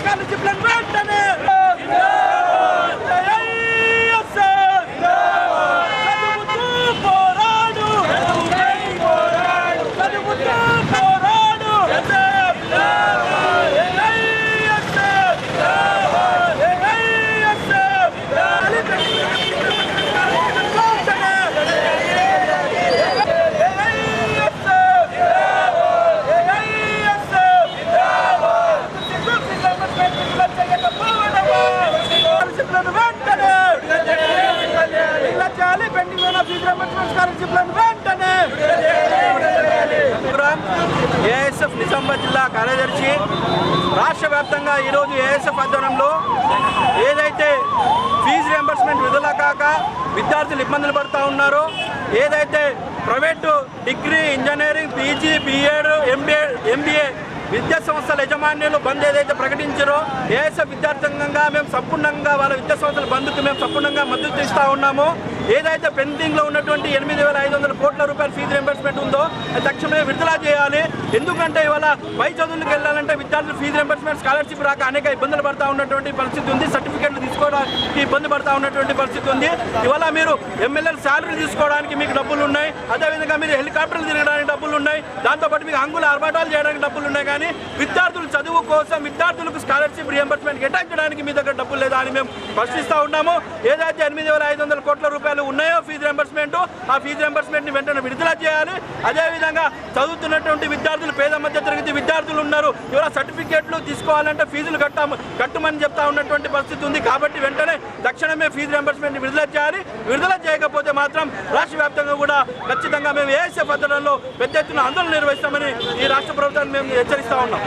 Carlos de ASF Nizamabad జిల్లా కార్యదర్శి రాష్ట్ర వ్యాప్తంగా ఈరోజు ఏఎస్ఎఫ్ ఆధ్వర్యంలో ఏదైతే ఫీజు రియంబర్స్మెంట్ విడుదల కాక విద్యార్థులు ఇబ్బందులు పడుతూ ఉన్నారో ఏదైతే private degree engineering PG BEd MBA MBA విద్యా సంస్థల యజమాన్యులు బంద్ ఏదైతే ప్రకటించారో ఏఎస్ఎఫ్ విద్యార్థంగా మేము సంపూర్ణంగా వాళ్ళ విద్యా సంస్థల బంద్కు మేము సంపూర్ణంగా మద్దతు ఇస్తూ ఉన్నాము. ఏదైతే పెండింగ్లో ఉన్నటువంటి ఎనిమిది వేల ఐదు వందల కోట్ల రూపాయల ఫీజు రింబర్స్మెంట్ ఉందో అది తక్షణమే విడుదల చేయాలి. ఎందుకంటే ఇవాళ పై చదువులకు వెళ్ళాలంటే విద్యార్థులు ఫీజు రింబర్స్మెంట్ స్కాలర్షిప్ రాక అనేక ఇబ్బందులు పడతా ఉన్నటువంటి పరిస్థితి ఉంది. సర్టిఫికెట్లు తీసుకోవడానికి ఇబ్బంది పడతా ఉన్నటువంటి పరిస్థితి ఉంది. ఇవాళ మీరు ఎమ్మెల్యేల శాలరీ తీసుకోవడానికి మీకు డబ్బులు ఉన్నాయి. అదేవిధంగా మీరు హెలికాప్టర్లు తిరగడానికి డబ్బులు ఉన్నాయి. దాంతోపాటు మీకు అంగుల ఆర్భాటాలు చేయడానికి డబ్బులు ఉన్నాయి. కానీ విద్యార్థులు కోసం విద్యార్థులకు స్కాలర్షిప్ రియంబర్స్మెంట్ కేటాయించడానికి మీ దగ్గర డబ్బులు లేదా అని మేము ప్రశ్నిస్తూ ఉన్నాము. ఏదైతే ఎనిమిది వేల ఐదు వందల కోట్ల రూపాయలు ఉన్నాయో ఫీజు రియంబర్స్మెంట్ ఆ ఫీజు రియంబర్స్మెంట్ని వెంటనే విడుదల చేయాలి. అదేవిధంగా చదువుతున్నటువంటి విద్యార్థులు పేద మధ్య తరగతి విద్యార్థులు ఉన్నారు. ఇవాళ సర్టిఫికేట్లు తీసుకోవాలంటే ఫీజులు కట్టాము కట్టమని చెప్తా ఉన్నటువంటి పరిస్థితి ఉంది. కాబట్టి వెంటనే తక్షణమే ఫీజు రియంబర్స్మెంట్ని విడుదల చేయాలి. విడుదల చేయకపోతే మాత్రం రాష్ట్ర వ్యాప్తంగా కూడా ఖచ్చితంగా మేము ఏఎస్ఎఫ్ పద్ధతుల్లో పెద్ద ఎత్తున ఆందోళన నిర్వహిస్తామని ఈ రాష్ట్ర ప్రభుత్వాన్ని మేము హెచ్చరిస్తా ఉన్నాం.